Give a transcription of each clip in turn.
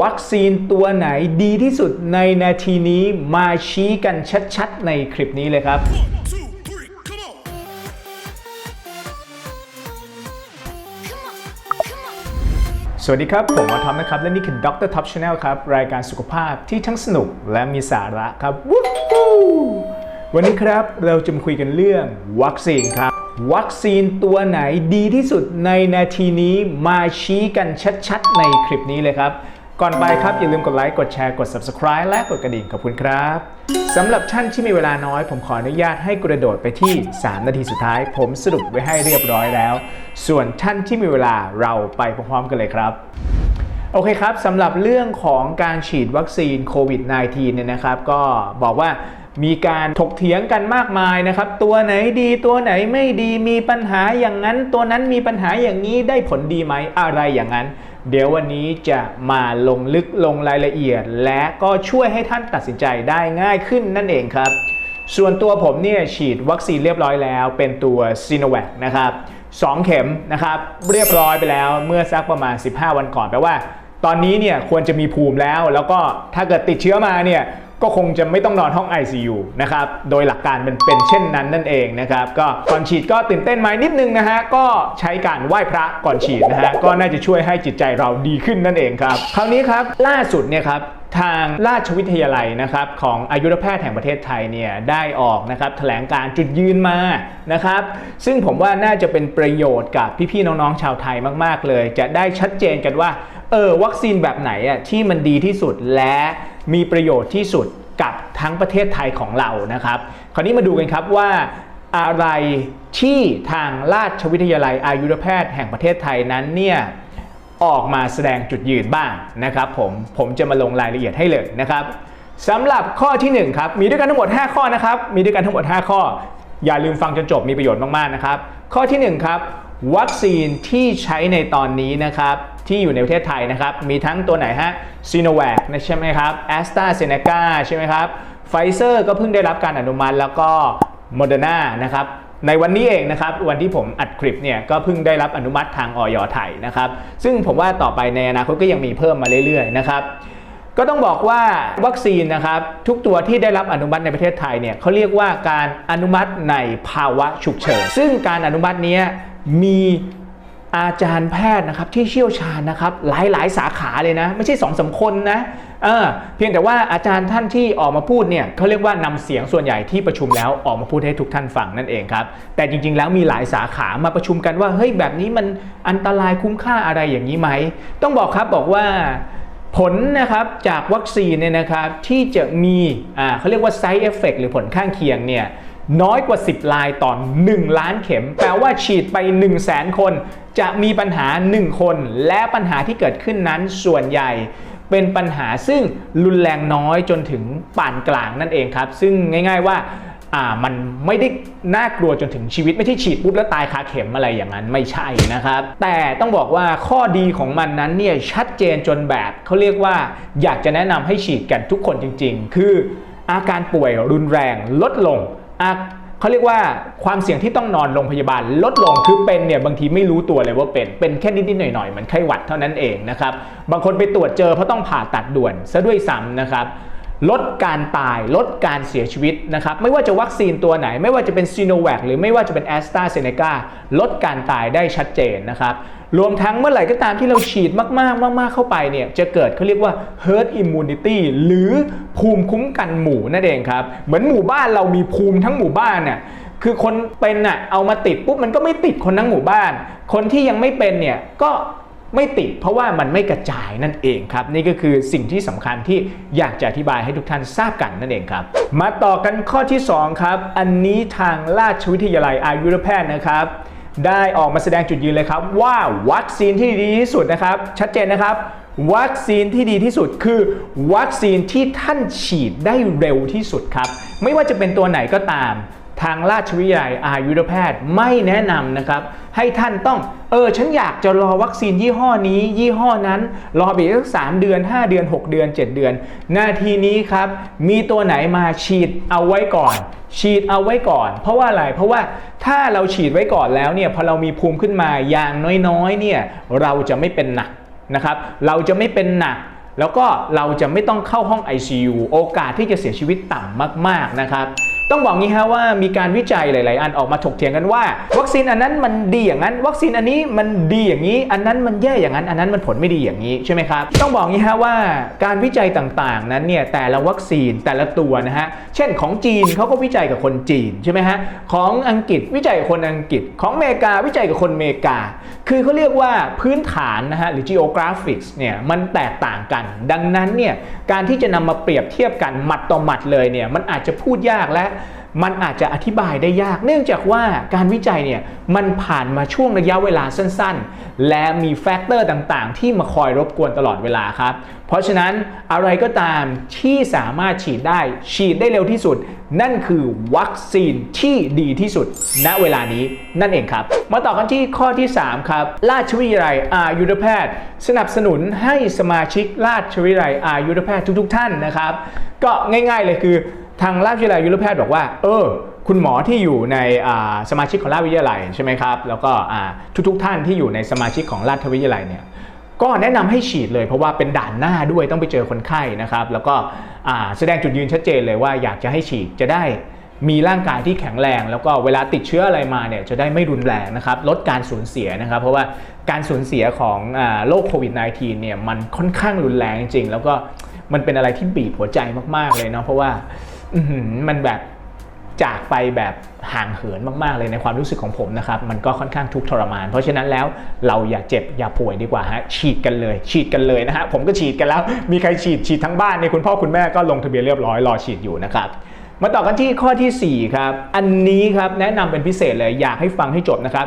วัคซีนตัวไหนดีที่สุดในนาทีนี้มาชี้กันชัดๆ ในคลิปนี้เลยครับ สวัสดีครับ ผมหมอทอมนะครับ และนี่คือ Dr. Top Channel ครับ รายการสุขภาพที่ทั้งสนุกและมีสาระครับวู้ฮู้วันนี้ครับเราจะมาคุยกันเรื่องวัคซีนครับวัคซีนตัวไหนดีที่สุดในนาทีนี้มาชี้กันชัดๆ ในคลิปนี้เลยครับ ก่อนไปครับอย่าลืมกดไลค์กดแชร์กด Subscribe และกดกระดิ่งขอบคุณครับสำหรับท่านที่มีเวลาน้อย ผมขออนุญาตให้กระโดดไปที่ 3 นาทีสุดท้าย ผมสรุปไว้ให้เรียบร้อยแล้ว ส่วนท่านที่มีเวลาเราไปพร้อมๆกันเลยครับโอเคครับสำหรับเรื่องของการฉีดวัคซีนโควิด -19 เนี่ยนะครับ ก็บอกว่า มีการถกเถียงกันมากมายนะครับ ตัวไหนดีตัวไหนไม่ดีมีปัญหาอย่างนั้น ตัวนั้นมีปัญหาอย่างนี้ได้ผลดีไหมอะไรอย่างนั้น เดี๋ยววันนี้จะมาลงลึกลงรายละเอียด และก็ช่วยให้ท่านตัดสินใจได้ง่ายขึ้นนั่นเองครับ ส่วนตัวผมเนี่ยฉีดวัคซีนเรียบร้อยแล้ว เป็นตัวซีโนแวคนะครับสองเข็มนะครับเรียบร้อยไปแล้วเมื่อสักประมาณ 15 วันก่อนแปลว่า ตอนนี้เนี่ยควรจะมีภูมิแล้ว แล้วก็ถ้าเกิดติดเชื้อมาเนี่ย ก็คงจะไม่ต้องนอนห้อง ICU นะครับ โดยหลักการมันเป็นเช่นนั้นนั่นเองนะครับ ก็ก่อนฉีดก็ตื่นเต้นไหมนิดนึงนะฮะ ก็ใช้การไหว้พระก่อนฉีดนะฮะ ก็น่าจะช่วยให้จิตใจเราดีขึ้นนั่นเองครับ คราวนี้ครับล่าสุดเนี่ยครับทางราชวิทยาลัยนะครับของอายุรแพทย์แห่งประเทศไทยเนี่ยได้ออกนะครับแถลงการจุดยืนมานะครับซึ่งผมว่าน่าจะเป็นประโยชน์กับพี่ๆน้องๆชาวไทยมาก ๆ เลย จะได้ชัดเจนกันว่าเออวัคซีนแบบไหนอะที่มันดีที่สุดและ มีประโยชน์ที่สุดกับทั้งประเทศไทยของเรานะครับ คราวนี้มาดูกันครับว่าอะไรที่ทางราชวิทยาลัยอายุรแพทย์แห่งประเทศไทยนั้นเนี่ยออกมาแสดงจุดยืนบ้างนะครับผมผมจะมาลงรายละเอียดให้เลยนะครับสำหรับข้อที่ 1 ครับ มีด้วยกันทั้งหมด 5 ข้อนะครับ มีด้วยกันทั้งหมด 5 ข้อ อย่าลืมฟังจนจบมีประโยชน์มาก ๆ นะครับ ข้อทีหนึ่1 ครับ วัคซีนที่ใช้ในตอนนี้นะครับ ที่อยู่ในประเทศไทยนะครับ มีทั้งตัวไหนฮะซีโนแวคใช่ไหมครับแอสตราเซเนกาใช่ไหมครับไฟเซอร์ก็เพิ่งได้รับการอนุมัติแล้วก็โมเดอร์นานะครับในวันนี้เองนะครับวันที่ผมอัดคลิปเนี่ยก็เพิ่งได้รับอนุมัติทางออยไทยนะครับ ซึ่งผมว่าต่อไปในอนาคตก็ยังมีเพิ่มมาเรื่อยๆนะครับก็ต้องบอกว่าวัคซีนนะครับทุกตัวที่ได้รับอนุมัติในประเทศไทยเนี่ยเขาเรียกว่าการอนุมัติในภาวะฉุกเฉินซึ่งการอนุมัตินี้ มีอาจารย์แพทย์นะครับที่เชี่ยวชาญนะครับหลายๆสาขาเลยนะ ไม่ใช่สองสามคนนะเออเพียงแต่ว่าอาจารย์ท่านที่ออกมาพูดเนี่ยเขาเรียกว่านำเสียงส่วนใหญ่ที่ประชุมแล้วออกมาพูดให้ทุกท่านฟังนั่นเองครับ แต่จริงๆแล้วมีหลายสาขามาประชุมกันว่าเฮ้ยแบบนี้มันอันตรายคุ้มค่าอะไรอย่างนี้ไหม ต้องบอกครับบอกว่าผลนะครับจากวัคซีนเนี่ยนะครับที่จะมีอ่าเขาเรียกว่า side effect หรือผลข้างเคียงเนี่ย น้อยกว่า 10 ลายต่อ 1 ล้านเข็ม แปลว่าฉีดไป 1 0 0 0 0แสนคน จะมีปัญหา 1 คน และปัญหาที่เกิดขึ้นนั้นส่วนใหญ่เป็นปัญหาซึ่งรุนแรงน้อยจนถึงปานกลางนั่นเองครับ ซึ่งง่าย ๆว่าอ่ามันไม่ได้น่ากลัวจนถึงชีวิตไม่ใช่ฉีดปุ๊บแล้วตายคาเข็มอะไรอย่างนั้นไม่ใช่นะครับ แต่ต้องบอกว่าข้อดีของมันนั้นเนี่ยชัดเจนจนแบบเขาเรียกว่าอยากจะแนะนำให้ฉีดกันทุกคนจริง ๆ คืออาการป่วยรุนแรงลดลง เขาเรียกว่าความเสี่ยงที่ต้องนอนโรงพยาบาลลดลงคือเป็นเนี่ยบางทีไม่รู้ตัวเลยว่าเป็น เป็นแค่นิดๆหน่อยๆเหมือนไข้หวัดเท่านั้นเองนะครับ บางคนไปตรวจเจอเพราะต้องผ่าตัดด่วนซะด้วยซ้ำนะครับ ลดการตายลดการเสียชีวิตนะครับไม่ว่าจะวัคซีนตัวไหน ไม่ว่าจะเป็นซีโนแวคหรือไม่ว่าจะเป็นแอสตราเซเนกาลดการตายได้ชัดเจนนะครับรวมทั้งเมื่อไหร่ก็ตามที่เราฉีดมากๆ มากๆ เข้าไปเนี่ยจะเกิดเขาเรียกว่า herd immunity หรือภูมิคุ้มกันหมู่นั่นเองครับ เหมือนหมู่บ้านเรามีภูมิทั้งหมู่บ้านเนี่ยคือคนเป็นน่ะเอามาติดปุ๊บมันก็ไม่ติดคนทั้งหมู่บ้าน คนที่ยังไม่เป็นเนี่ยก็ ไม่ติดเพราะว่ามันไม่กระจายนั่นเองครับ นี่ก็คือสิ่งที่สำคัญที่อยากจะอธิบายให้ทุกท่านทราบกันนั่นเองครับ มาต่อกันข้อที่ 2 ครับ อันนี้ทางราชวิทยาลัยอายุรแพทย์นะครับ ได้ออกมาแสดงจุดยืนเลยครับ ว่าวัคซีนที่ดีที่สุดนะครับ ชัดเจนนะครับ วัคซีนที่ดีที่สุดคือ วัคซีนที่ท่านฉีดได้เร็วที่สุดครับ ไม่ว่าจะเป็นตัวไหนก็ตาม ทางราชวิทยาลัยอายุรแพทย์ไม่แนะนำนะครับ ให้ท่านต้องเออฉันอยากจะรอวัคซีนยี่ห้อนี้ ยี่ห้อนั้น รอไปอีกสักสามเดือน 5 เดือน 6 เดือน 7 เดือน นาทีนี้ครับ มีตัวไหนมาฉีดเอาไว้ก่อนฉีดเอาไว้ก่อน เพราะว่าอะไร เพราะว่าถ้าเราฉีดไว้ก่อนแล้วเนี่ยพอเรามีภูมิขึ้นมาอย่างน้อยๆเนี่ยเราจะไม่เป็นหนักนะครับ เราจะไม่เป็นหนัก แล้วก็เราจะไม่ต้องเข้าห้อง ICU โอกาสที่จะเสียชีวิตต่ำมากๆนะครับ ต้องบอกงี้ฮะว่ามีการวิจัยหลาย ๆ อันออกมาถกเถียงกันว่า วัคซีนอันนั้นมันดีอย่างนั้น วัคซีนอันนี้มันดีอย่างนี้ อันนั้นมันแย่อย่างนั้น อันนั้นมันผลไม่ดีอย่างนี้ใช่ไหมครับ ต้องบอกงี้ฮะว่าการวิจัยต่าง ๆ นั้นเนี่ยแต่ละวัคซีนแต่ละตัวนะฮะ เช่นของจีนเขาก็วิจัยกับคนจีนใช่ไหมฮะ ของอังกฤษวิจัยกับคนอังกฤษ ของอเมริกาวิจัยกับคนอเมริกา คือเขาเรียกว่าพื้นฐานนะฮะหรือ geographics เนี่ยมันแตกต่างกัน ดังนั้นเนี่ยการที่จะนำมาเปรียบเทียบกันหมัดต่อหมัดเลยเนี่ยมันอาจจะพูดยากและ มันอาจจะอธิบายได้ยาก เนื่องจากว่าการวิจัยเนี่ยมันผ่านมาช่วงระยะเวลาสั้นๆ และมีแฟกเตอร์ต่างๆ ที่มาคอยรบกวนตลอดเวลาครับ เพราะฉะนั้นอะไรก็ตามที่สามารถฉีดได้ฉีดได้เร็วที่สุด นั่นคือวัคซีนที่ดีที่สุด ณเวลานี้นั่นเองครับ มาต่อกันที่ข้อที่ 3 ครับ ราชวิทยาลัยอายุรแพทย์ สนับสนุนให้สมาชิกราชวิทยาลัยอายุรแพทย์ทุก ๆ ท่านนะครับ ก็ง่ายๆเลยคือทางราชวิทยาลัยยุรแพทย์บอกว่า เออคุณหมอที่อยู่ในสมาชิกของราชวิทยาลัยใช่ไหมครับ แล้วก็ทุกๆท่านที่อยู่ในสมาชิกของราชวิทยาลัยเนี่ย ก็แนะนำให้ฉีดเลยเพราะว่าเป็นด่านหน้าด้วยต้องไปเจอคนไข้นะครับ แล้วก็แสดงจุดยืนชัดเจนเลยว่าอยากจะให้ฉีดจะได้มีร่างกายที่แข็งแรง แล้วก็เวลาติดเชื้ออะไรมาเนี่ยจะได้ไม่รุนแรงนะครับลดการสูญเสียนะครับ เพราะว่าการสูญเสียของอโรคโควิด -19 เนี่ยมันค่อนข้างรุนแรงจริงๆแล้วก็มันเป็นอะไรที่บีบหัวใจมาก ๆ เลยเนาะเพราะว่ามันแบบ จากไปแบบห่างเหินมาก ๆ เลยในความรู้สึกของผมนะครับ มันก็ค่อนข้างทุกข์ทรมาน เพราะฉะนั้นแล้วเราอย่าเจ็บอย่าป่วยดีกว่าฮะฉีดกันเลย ฉีดกันเลยนะฮะผมก็ฉีดกันแล้ว มีใครฉีดฉีดทั้งบ้านในยคุณพ่อคุณแม่ก็ลงทะเบียนเรียบร้อยรอฉีดอยู่นะครับมาต่อกันที่ข้อทีสี่4 ครับ อันนี้ครับแนะนำเป็นพิเศษเลยอยากให้ฟังให้จบนะครับ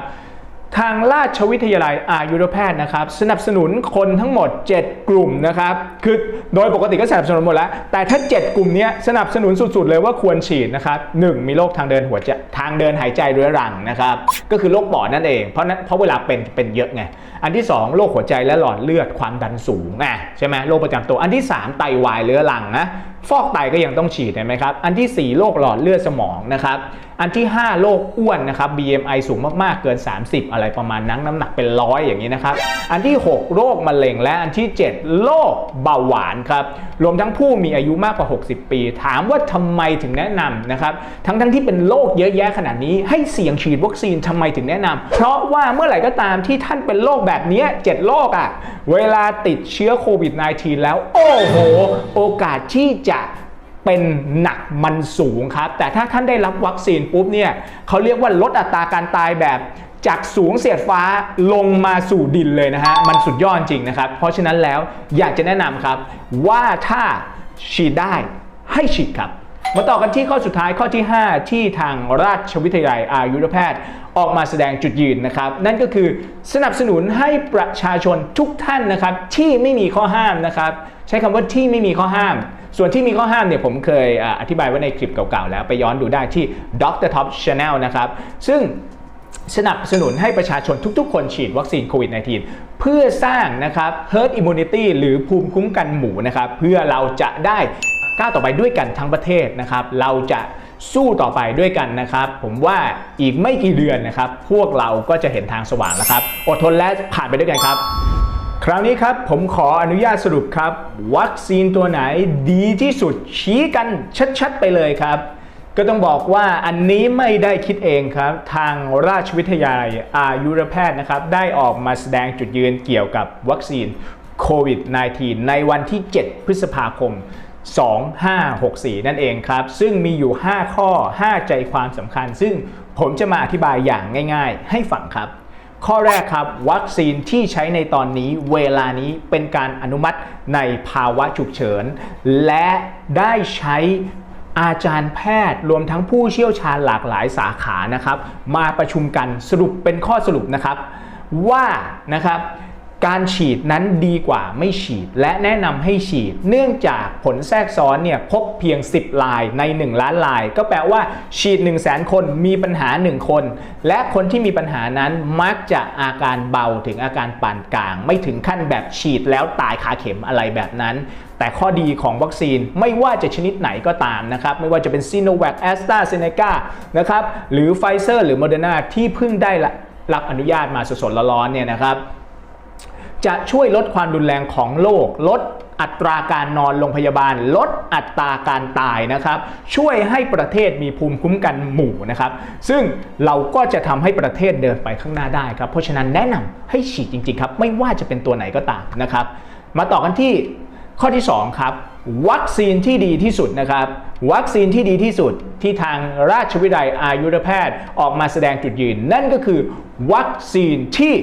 ทางราชวิทยาลัยอายุรแพทย์นะครับ สนับสนุนคนทั้งหมด 7 กลุ่มนะครับ คือโดยปกติก็สนับสนุนหมดแล้ว แต่ถ้า 7 กลุ่มนี้สนับสนุนสุดๆ เลยว่าควรฉีดนะครับ 1. มีโรคทางเดินหัวใจทางเดินหายใจเรื้อรังนะครับ ก็คือโรคปอดนั่นเอง เพราะนั้นเพราะเวลาเป็นเป็นเยอะไง อันที่ 2 โรคหัวใจและหลอดเลือดความดันสูงอะใช่ไหมโรคประจำตัว อันที่ 3 ไตวายเรื้อรังนะ ฟอกไตก็ยังต้องฉีดเห็นไหมครับ อันทีสี่ 4 โรคหลอดเลือดสมองนะครับ อันที่ 5 โรคอ้วนนะครับ BMI สูงมากๆ เกิน 30 อะไรประมาณนั้นน้ำหนักเป็นร้อยอย่างนี้นะครับ อันที่ 6 โรคมะเร็ง และอันที่ 7 โรคเบาหวานครับ รวมทั้งผู้มีอายุมากกว่า 60 ปี ถามว่าทำไมถึงแนะนำนะครับ ทั้งทั้งๆที่เป็นโรคเยอะแยะขนาดนี้ ให้เสี่ยงฉีดวัคซีนทำไมถึงแนะนำเพราะว่าเมื่อไหร่ก็ตามที่ท่านเป็นโรคแบบนี้7โรคอะ เวลาติดเชื้อโควิด -19 แล้ว โอ้โห โอกาสที่จะเป็นหนักมันสูงครับ แต่ถ้าท่านได้รับวัคซีนปุ๊บเนี่ยเขาเรียกว่าลดอัตราการตายแบบจากสูงเสียดฟ้าลงมาสู่ดินเลยนะฮะ มันสุดยอดจริงนะครับ เพราะฉะนั้นแล้วอยากจะแนะนำครับว่าถ้าฉีดได้ให้ฉีดครับ มาต่อกันที่ข้อสุดท้ายข้อที่ 5 ที่ทางราชวิทยาลัยอายุรแพทย์ ออกมาแสดงจุดยืนนะครับ นั่นก็คือสนับสนุนให้ประชาชนทุกท่านนะครับที่ไม่มีข้อห้ามนะครับ ใช้คำว่าที่ไม่มีข้อห้าม ส่วนที่มีข้อห้ามเนี่ยผมเคยออธิบายไว้ในคลิปเก่าๆแล้วไปย้อนดูได้ที่ Dr. Top Channel นะครับ ซึ่งสนับสนุนให้ประชาชนทุกๆ คนฉีดวัคซีนโควิด -19 เพื่อสร้างนะครับ herd immunity หรือภูมิคุ้มกันหมู่นะครับ เพื่อเราจะได้ ก้าวต่อไปด้วยกันทั้งประเทศนะครับ เราจะสู้ต่อไปด้วยกันนะครับ ผมว่าอีกไม่กี่เดือนนะครับ พวกเราก็จะเห็นทางสว่างแล้วครับ อดทนและผ่านไปด้วยกันครับ คราวนี้ครับผมขออนุญาตสรุปครับ วัคซีนตัวไหนดีที่สุดชี้กันชัดๆไปเลยครับก็ต้องบอกว่าอันนี้ไม่ได้คิดเองครับ ทางราชวิทยาลัยอายุรแพทย์นะครับ ได้ออกมาแสดงจุดยืนเกี่ยวกับวัคซีนโควิด -19 ในวันที่ 7 พฤษภาคม 2564 นั่นเองครับ ซึ่งมีอยู่ 5 ข้อ 5 ใจความสำคัญ ซึ่งผมจะมาอธิบายอย่างง่าย ๆ ให้ฟังครับ ข้อแรกครับ วัคซีนที่ใช้ในตอนนี้เวลานี้เป็นการอนุมัติในภาวะฉุกเฉิน และได้ใช้อาจารย์แพทย์รวมทั้งผู้เชี่ยวชาญหลากหลายสาขานะครับ มาประชุมกันสรุปเป็นข้อสรุปนะครับ ว่านะครับ การฉีดนั้นดีกว่าไม่ฉีด และแนะนำให้ฉีด เนื่องจากผลแทรกซ้อนเนี่ยพบเพียง 10 ลายใน 1 ล้านลาย ก็แปลว่าฉีด 1 0 0 0 0แคนมีปัญหา 1 คน และคนที่มีปัญหานั้นมักจะอาการเบาถึงอาการปานกลาง ไม่ถึงขั้นแบบฉีดแล้วตายคาเข็มอะไรแบบนั้น แต่ข้อดีของวัคซีนไม่ว่าจะชนิดไหนก็ตามนะครับไม่ว่าจะเป็นซีโนแวคแอสตราเซเนกานะครับหรือไฟเซอร์หรือโมเดอร์นาที่เพิ่งได้รับอนุญาตมาสดๆร้อนๆเนี่ยนะครับ จะช่วยลดความรุนแรงของโรคลดอัตราการนอนโรงพยาบาล ลดอัตราการตายนะครับ ช่วยให้ประเทศมีภูมิคุ้มกันหมู่นะครับ ซึ่งเราก็จะทำให้ประเทศเดินไปข้างหน้าได้ครับ เพราะฉะนั้นแนะนำให้ฉีดจริง ๆ ครับ ไม่ว่าจะเป็นตัวไหนก็ตามนะครับ มาต่อกันที่ข้อที่ 2 ครับ วัคซีนที่ดีที่สุดนะครับวัคซีนที่ดีที่สุดที่ทางราชวิทยาลัยอายุรแพทย์ออกมาแสดงจุดยืน นั่นก็คือ วัคซีนที่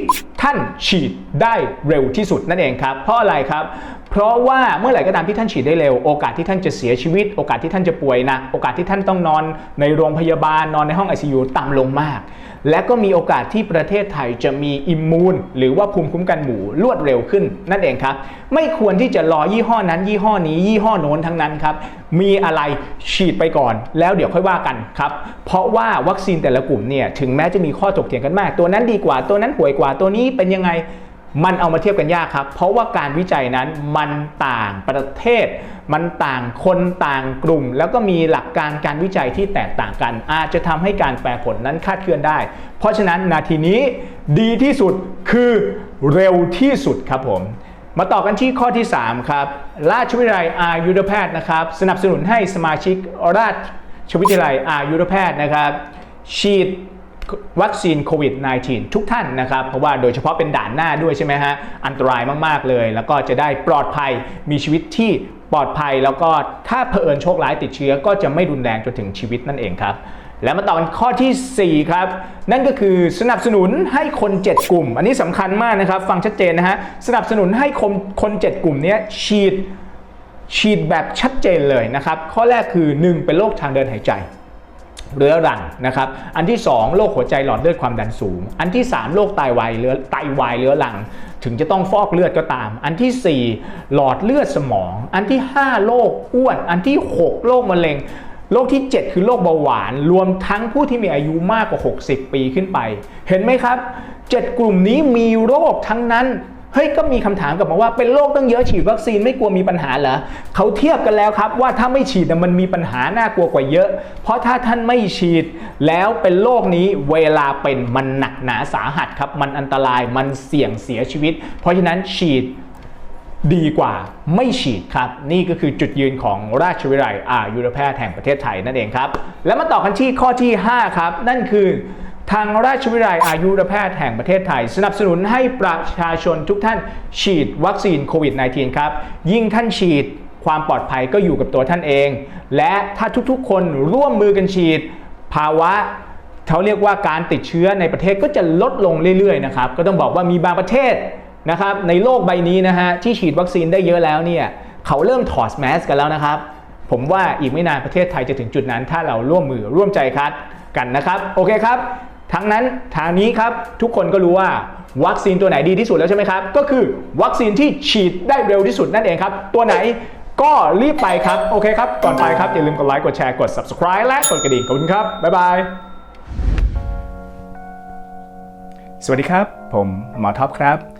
ท่านฉีดได้เร็วที่สุดนั่นเองครับ เพราะอะไรครับ เพราะว่าเมื่อไหร่ก็ตามที่ท่านฉีดได้เร็ว โอกาสที่ท่านจะเสียชีวิต โอกาสที่ท่านจะป่วยนักโอกาสที่ท่านต้องนอนในโรงพยาบาลนอนในห้อง ICU ต่ำลงมาก และก็มีโอกาสที่ประเทศไทยจะมีอิมมูนหรือว่าภูมิคุ้มกันหมู่รวดเร็วขึ้นนั่นเองครับ ไม่ควรที่จะรอยี่ห้อนั้นยี่ห้อนี้ยี่ห้อโน้นทั้งนั้นครับ มีอะไรฉีดไปก่อน แล้วเดี๋ยวค่อยว่ากันครับ เพราะว่าวัคซีนแต่ละกลุ่มเนี่ยถึงแม้จะมีข้อถกเถียงกันมาก ตัวนั้นดีกว่าตัวนั้นห่วยกว่าตัวนี้เป็นยังไงมันเอามาเทียบกันยากครับ เพราะว่าการวิจัยนั้นมันต่างประเทศ มันต่างคนต่างกลุ่ม แล้วก็มีหลักการการวิจัยที่แตกต่างกัน อาจจะทำให้การแปลผลนั้นคาดเคลื่อนได้ เพราะฉะนั้นนาทีนี้ดีที่สุดคือเร็วที่สุดครับผม มาต่อกันที่ข้อที่ 3 ครับ ราชวิทยาลัยอายุรแพทย์นะครับ สนับสนุนให้สมาชิกราชวิทยาลัยอายุรแพทย์นะครับ ฉีดวัคซีนโควิด -19 ทุกท่านนะครับ เพราะว่าโดยเฉพาะเป็นด่านหน้าด้วยใช่ไหมฮะ อันตรายมาก ๆ เลย แล้วก็จะได้ปลอดภัยมีชีวิตที่ปลอดภัย แล้วก็ถ้าเผอิญโชคร้ายติดเชื้อ ก็จะไม่รุนแรงจนถึงชีวิตนั่นเองครับ แล้วมาต่อกันข้อทีสี่ 4 ครับ นั่นก็คือสนับสนุนให้คน 7 กลุ่ม อันนี้สำคัญมากนะครับ ฟังชัดเจนนะฮะ สนับสนุนให้คนคน 7 กลุ่มนี้ฉีดฉีดแบบชัดเจนเลยนะครับ ข้อแรกคือ 1 เป็นโรคทางเดินหายใจเรื้อรังนะครับ อันที่ 2 โรคหัวใจหลอดเลือดความดันสูง อันที่ 3 โรคไตวายเรื้อไตวายเรื้อรัง ถึงจะต้องฟอกเลือดก็ตาม อันทีสี่ 4 หลอดเลือดสมอง อันที่ 5 โรคอ้วน อันที่ 6 โรคมะเร็ง โรคที่ 7 คือโรคเบาหวาน รวมทั้งผู้ที่มีอายุมากกว่า 60 ปีขึ้นไป เห็นไหมครับ 7 กลุ่มนี้มีโรคทั้งนั้นเฮ้ยก็มีคำถามกลับมาว่าเป็นโรคตั้งเยอะฉีดวัคซีนไม่กลัวมีปัญหาเหรอเขาเทียบกันแล้วครับว่าถ้าไม่ฉีดมันมีปัญหาน่ากลัวกว่าเยอะ เพราะถ้าท่านไม่ฉีด แล้วเป็นโรคนี้เวลาเป็นมันหนักหนาสาหัสครับ มันอันตรายมันเสี่ยงเสียชีวิต เพราะฉะนั้นฉีด ดีกว่าไม่ฉีดครับ นี่ก็คือจุดยืนของราชวิทยาลัยอายุรแพทย์แห่งประเทศไทยนั่นเองครับ แล้วมาต่อกันที่ข้อที่ 5 ครับ นั่นคือทางราชวิทยาลัยอายุรแพทย์แห่งประเทศไทย สนับสนุนให้ประชาชนทุกท่านฉีดวัคซีนโควิด -19 ครับ ยิ่งท่านฉีดความปลอดภัยก็อยู่กับตัวท่านเอง และถ้าทุกๆ คนร่วมมือกันฉีด ภาวะเขาเรียกว่าการติดเชื้อในประเทศก็จะลดลงเรื่อยๆนะครับ ก็ต้องบอกว่ามีบางประเทศ นะครับในโลกใบนี้นะฮะที่ฉีดวัคซีนได้เยอะแล้วเนี่ยเขาเริ่มถอดแมสกันแล้วนะครับ ผมว่าอีกไม่นานประเทศไทยจะถึงจุดนั้น ถ้าเราร่วมมือร่วมใจคัดกันนะครับ โอเคครับ ทั้งนั้นทางนี้ครับทุกคนก็รู้ว่าวัคซีนตัวไหนดีที่สุดแล้วใช่ไหมครับ ก็คือวัคซีนที่ฉีดได้เร็วที่สุดนั่นเองครับ ตัวไหนก็รีบไปครับ โอเคครับ ก่อนไปครับ อย่าลืมกดไลค์กดแชร์กด subscribe และกดกระดิ่งขอบคุณครับ บ๊ายบาย สวัสดีครับ ผมหมอท็อปครับ